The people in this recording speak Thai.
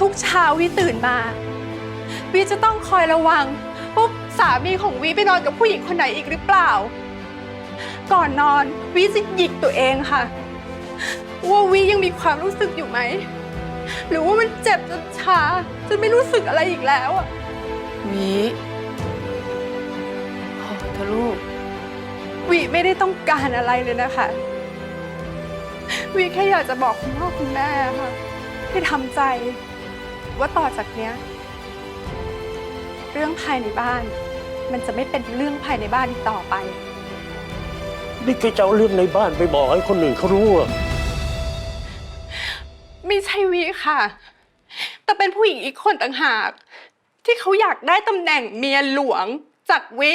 ทุกเช้าวิตื่นมา วิจะต้องคอยระวังว่าสามีของวิไปนอนกับผู้หญิงคนไหนอีกหรือเปล่า ก่อนนอนวิจะหยิกตัวเองค่ะ ว่าวิยังมีความรู้สึกอยู่ไหม หรือว่ามันเจ็บจนชาจนไม่รู้สึกอะไรอีกแล้วอะวิพอเถอะลูก วิไม่ได้ต้องการอะไรเลยนะคะวิแค่อยากจะบอกคุณพ่อคุณแม่ค่ะให้ทำใจ ว่าต่อจากเนี้ย เรื่องภายในบ้าน มันจะไม่เป็นเรื่องภายในบ้านอีกต่อไป นี่แกจะเอาเรื่องในบ้านไปบอกให้คนอื่นเขารู้เหรอไม่ใช่วิค่ะ แต่เป็นผู้หญิงอีกคนต่างหาก ที่เขาอยากได้ตำแหน่งเมียหลวงจากวิ